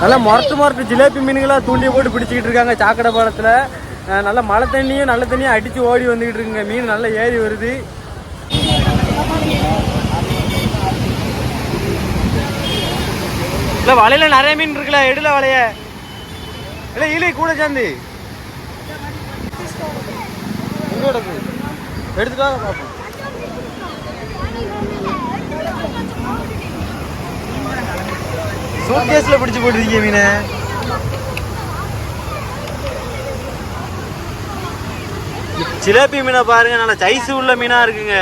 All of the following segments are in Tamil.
நல்லா முரட்டு முரட்டு ஜிலேபி மீனுங்களாம் தூண்டியை போட்டு பிடிச்சிக்கிட்டு இருக்காங்க சாக்கடை பாலத்தில். நல்லா மழை தண்ணியும் நல்ல தண்ணியும் அடித்து ஓடி வந்துக்கிட்டு இருக்குங்க. மீன் நல்லா ஏறி வருது. இல்லை வலையில நிறைய மீன் இருக்குல்ல எடுல வலைய. இல்லை இலி கூட சேர்ந்து. எங்கோட எடுத்துட்டு வாங்க பார்ப்போம் சூட்கேஸ்ல பிடிச்சு போட்டுருக்கீங்க மீனை. ஜிலேபி மீனை பாருங்க நல்ல சைஸ் உள்ள மீனா இருக்குங்க.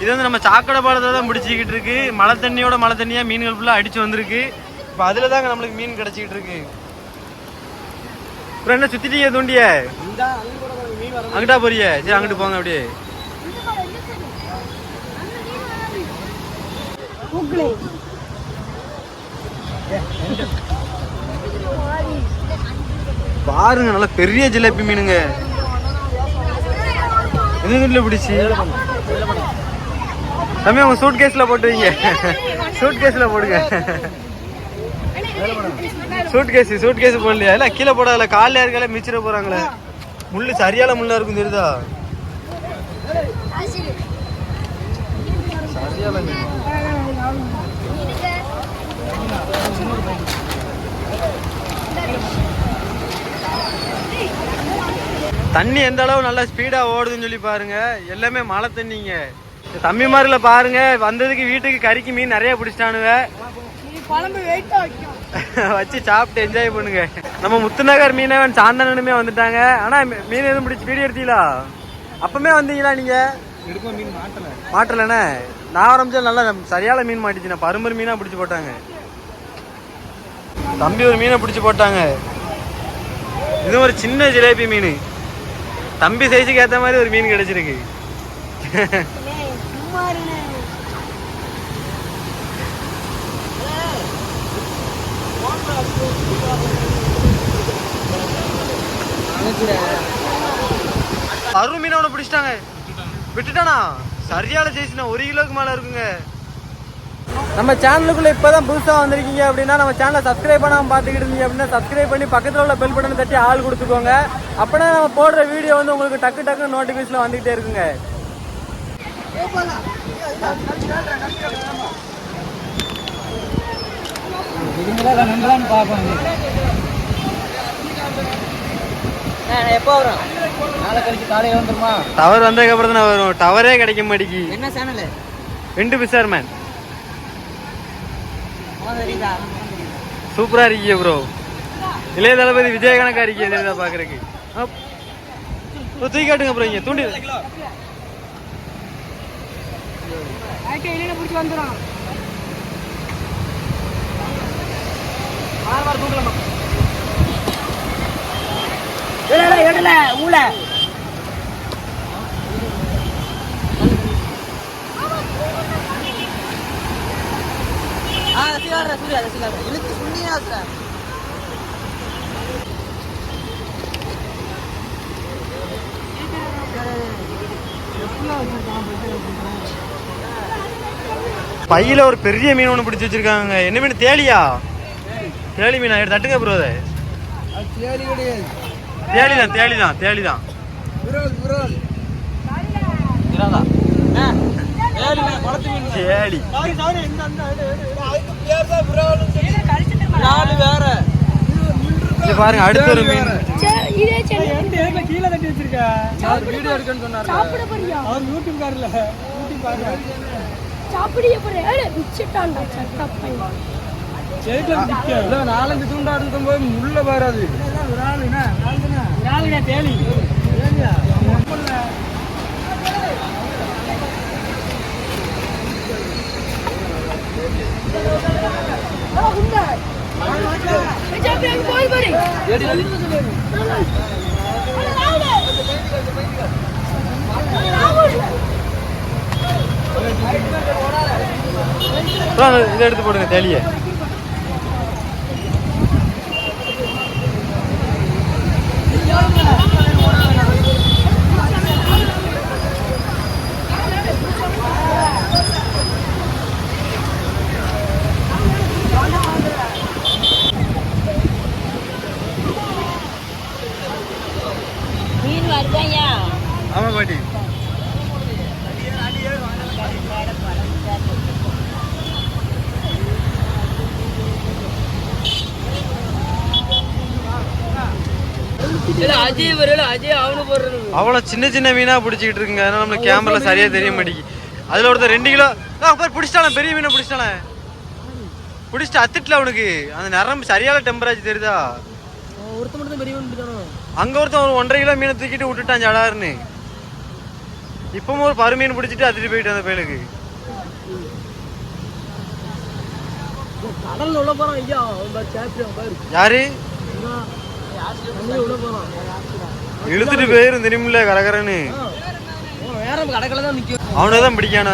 இது வந்து நம்ம சாக்கடை பாலத்தை தான் பிடிச்சிக்கிட்டு இருக்கு. மழை தண்ணியோட மழை தண்ணியா மீன்கள் ஃபுல்லாக அடிச்சு வந்திருக்கு. இப்போ அதில் தாங்க நம்மளுக்கு மீன் கிடைச்சிக்கிட்டு இருக்கு. அப்புறம் என்ன சுத்திட்டீங்க தூண்டிய? அங்கிட்டா போறிய? சரி அங்கிட்டு போங்க அப்படியே. பாருங்க நல்ல பெரிய ஜிலேபி மீனுங்க. எந்த வீட்டில் பிடிச்சி? தம்பி உங்க சூட் கேஸ்ல போட்டு வைங்க. சூட் கேஸ்ல போடுங்க. சூட் கேஸ் சூட் கேஸ் போடலையா? இல்ல கீழே போடாதல காலைல இருக்கால மிச்சிட போறாங்களே. முள்ளு சரியான முள்ளா இருக்கும் தெரியுதா? சரியான தண்ணி எந்த அளவு நல்லா ஸ்பீடா ஓடுதுன்னு சொல்லி பாருங்க. எல்லாமே மழை தண்ணிங்க. தம்பி மாதிரில பாருங்க வந்ததுக்கு வீட்டுக்கு கறிக்கு மீன் நிறைய பிடிச்சிட்டானுங்க. வச்சு சாப்பிட்டு என்ஜாய் பண்ணுங்க. நம்ம முத்துநகர் மீனவன் சாந்தனனுமே வந்துட்டாங்க. ஆனா மீன் எதுவும் பிடிச்சி வீடியோ எடுத்தீங்களா? அப்பமே வந்தீங்களா நீங்க? எடுப்போம் மீன் மாட்டல. மாட்டலண்ணே. நான் ஆரம்பிச்சா நல்லா சரியான மீன் மாட்டிச்சுண்ணே. பருமர் மீனா பிடிச்சி போட்டாங்க. தம்பி ஒரு மீனை பிடிச்சி போட்டாங்க. இது ஒரு சின்ன ஜிலேபி மீன். தம்பி சைஸுக்கு ஏத்த மாதிரி ஒரு மீன் கிடைச்சிருக்கு. அருள் மீனை பிடிச்சிட்டாங்க. விட்டுட்டானா? சரியான சைஸ்னா ஒரு கிலோக்கு மேல இருக்குங்க. நம்ம சேனலுக்குள்ள இப்பதான் புதுசா வந்திருக்கீங்க அப்படின்னா நம்ம சேனலை சப்ஸ்கிரைப் பண்ணாம பாத்துக்கிட்டு இருந்தீங்க அப்படின்னா சப்ஸ்கிரைப் பண்ணி பக்கத்துல உள்ள பெல் பட்டனை தட்டி ஆள் கொடுத்துக்கோங்க. அப்பனா நம்ம போடுற வீடியோ வந்து உங்களுக்கு டக்கு டக்கு நோட்டிபிகேஷன் வந்துகிட்டே இருக்குங்க. எப்போ வரும் நாளை கழிச்சு காலையில் வந்துருமா டவர் வந்ததுக்கு அப்புறம் தான் வரும். டவரே கிடைக்க மாட்டேங்கி என்ன சேனலு ரெண்டு பிசார் மேன் சூப்பரா இருக்கீங்க ப்ரோ இளைய தளபதி விஜயகணக்கா இருக்கீங்க தெரியுதா பாக்குறதுக்கு தூக்கி காட்டுங்க ப்ரோ இங்க தூண்டி வந்துடும் வார வாரம் தூக்கலாமா எடுல எடுல ஊல ஆ ரசிகா ரசிகா ரசிகா இழுத்து சுண்டியா சார் பையில ஒரு பெரிய மீன் ஒன்று பிடிச்சி வச்சிருக்காங்க. என்ன மீன் தேலியா தேலி மீனா? எடுத்து தட்டுங்க ப்ரோ அதை. தேலி தான் தேலி தான் தேலி தான் தேலி நாலு வேற இது பாருங்க அடுத்த ஒரு மீன். இதே சென்னை. கீழே தட்டி வச்சிருக்க? அவர் வீடியோ எடுக்கன்னு சொன்னார்? சாப்பிட போறியா? அவர் யூடியூப் காரில் யூடியூப் காரில் சாப்பிடிய போறியா? ஏழு விச்சிட்டான்டா சட்டா பையன் இல்ல நாலஞ்சு தூண்டா இருக்கும் போது முள்ள வராது தேலி ஆ உண்டா விஜய் பேங்க் போய் பாரு ப்ரோ அந்த இதை எடுத்து போடுங்க தெளிய. ஆமாம் பாட்டி அவ்வளோ சின்ன சின்ன மீனாக பிடிச்சிட்டு இருக்குங்க அதனால நம்மளுக்கு கேமரில் சரியாக தெரிய மாட்டேங்குது அதில் ஒருத்தர் ரெண்டு கிலோ ஆ பேர் பிடிச்சிட்டானே பெரிய மீனை பிடிச்சிட்டானே பிடிச்சிட்டு அத்துட்டல அவனுக்கு அந்த நிறம் சரியான டெம்பரேச்சர் தெரியுதா ஒருத்த மட்டும் பெரிய மீன் அங்க ஒருத்தன் ஒரு ஒன்றரை கிலோ மீனை தூக்கிட்டு விட்டுட்டான் ஜடாருன்னு இப்பவும் ஒரு பரு மீன் பிடிச்சிட்டு அத்துட்டு போயிட்டு அந்த பயலுக்கு. கடல்ல உள்ள போறான் ஐயா அவன் சாப்பிட்டு பாரு. யாரு? இழுத்துட்டு போயிரும் தெரியுமில்ல கரகரன்னு. அவனை தான் பிடிக்கானோ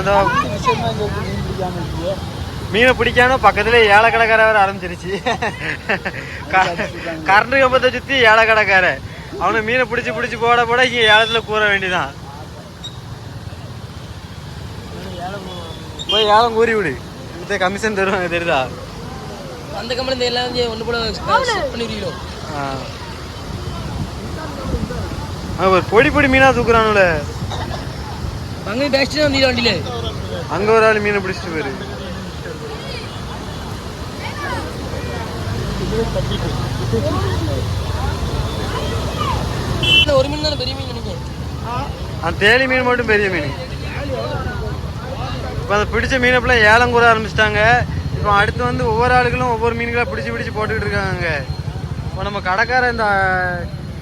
மீனை பிடிக்கானோ பக்கத்துல ஏழை கடைக்கார வர ஆரம்பிச்சிருச்சு கரண்ட் கம்பத்தை சுத்தி ஏழை கடைக்கார அவனை மீனை பிடிச்சி பிடிச்சி போட போட இங்க ஏலத்துல கூற வேண்டியதான் போய் ஏலம் கூறி விடு. இந்த கமிஷன் தருவாங்க தெரியுதா? அந்த கம்பெனி எல்லாம் வந்து ஒண்ணு போல ஒரு பொடி பொடி மீனா தூக்குறானுல அங்கே பேஸ்ட் வண்டியில? அங்க ஒரு ஆள் மீனை பிடிச்சிட்டு போயிரு. ஒரு மீன் தானே பெரிய மீன் நினைக்கிறேன். அந்த தேலி மீன் மட்டும் பெரிய மீன். இப்போ அதை பிடிச்ச மீனை ஃபுல்லாக ஏலம் கூற ஆரம்பிச்சிட்டாங்க. இப்போ அடுத்து வந்து ஒவ்வொரு ஆளுகளும் ஒவ்வொரு மீன்களாக பிடிச்சி பிடிச்சி போட்டுக்கிட்டு இருக்காங்க. இப்போ நம்ம கடைக்கார இந்த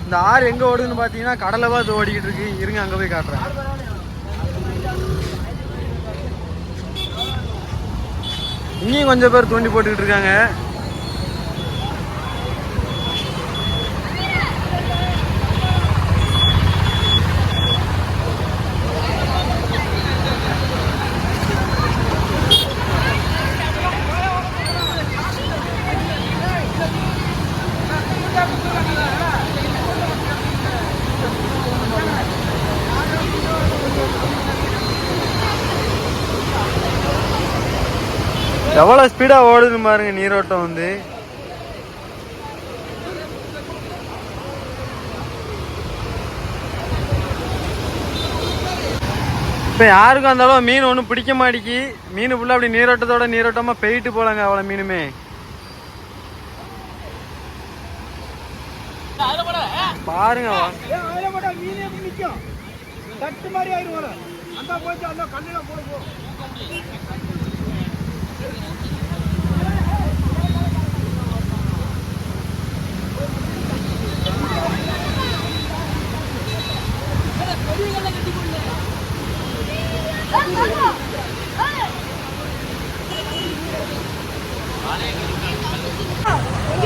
இந்த ஆறு எங்கே ஓடுதுன்னு பார்த்தீங்கன்னா கடலை பார்த்து ஓடிக்கிட்டு இருக்கு. இருங்க அங்கே போய் காட்டுறேன். இங்கேயும் கொஞ்சம் பேர் தூண்டி போட்டுக்கிட்டு இருக்காங்க. எவ்வளோ ஸ்பீடாக ஓடுதுன்னு பாருங்க நீரோட்டம் வந்து. இப்போ யாருக்கும் அந்த அளவு மீன் ஒன்றும் பிடிக்க மாட்டேங்கி. மீன் ஃபுல்லாக அப்படி நீரோட்டத்தோட நீரோட்டமாக போயிட்டு போகலாங்க அவ்வளோ மீனுமே. பாருங்க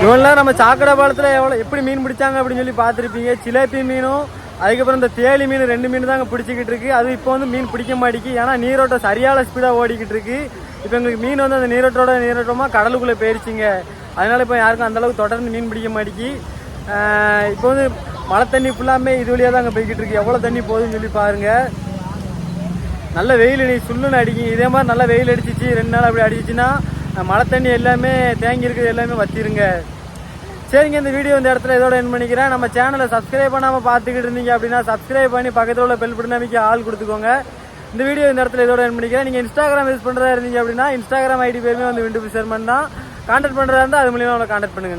இவன்லாம் நம்ம சாக்கடை பாலத்தில் எவ்வளோ எப்படி மீன் பிடிச்சாங்க அப்படின்னு சொல்லி பார்த்துருப்பீங்க. சிலேபி மீனும் அதுக்கப்புறம் இந்த தேலி மீன் ரெண்டு மீன் தாங்க பிடிச்சிக்கிட்டு இருக்கு. அது இப்போ வந்து மீன் பிடிக்க மாட்டேங்கி ஏன்னா நீரோட்டம் சரியான ஸ்பீடாக ஓடிக்கிட்டு இருக்கு. இப்போ எங்களுக்கு மீன் வந்து அந்த நீரோட்டோட நீரோட்டமாக கடலுக்குள்ளே போயிருச்சுங்க. அதனால இப்போ யாருக்கும் அந்தளவுக்கு தொடர்ந்து மீன் பிடிக்க மாட்டேங்கி இப்போ வந்து மழை தண்ணி ஃபுல்லாமே இது வழியாக தாங்க போய்கிட்டு இருக்கு. எவ்வளோ தண்ணி போகுதுன்னு சொல்லி பாருங்கள் நல்ல வெயில் நீ சுள்ளுன்னு அடிக்கும் இதே மாதிரி நல்லா வெயில் அடிச்சிச்சு. ரெண்டு நாள் அப்படி அடிச்சிச்சின்னா மழை தண்ணி எல்லாமே தேங்கி இருக்குது எல்லாமே வச்சிருங்க சரிங்க இந்த வீடியோ இந்த இடத்துல இதோட என் பண்ணிக்கிறேன். நம்ம சேனலை சப்ஸ்கிரைப் பண்ணாமல் பார்த்துக்கிட்டு இருந்தீங்க அப்படின்னா சப்ஸ்கிரைப் பண்ணி பக்கத்தில் உள்ள பெல் பட்டன் ஆள் கொடுத்துக்கோங்க. இந்த வீடியோ இந்த இடத்துல இதோட என் பண்ணிக்கிறேன். நீங்கள் இன்ஸ்டாகிராம் யூஸ் பண்ணுறதா இருந்தீங்க அப்படின்னா இன்ஸ்டாகிராம் ஐடி பேருமே வந்து விண்டு சர்மன் தான். கான்டாக்ட் பண்ணுறதா இருந்தால் அது மூலியமாக அவங்களை கான்டாக்ட் பண்ணுங்க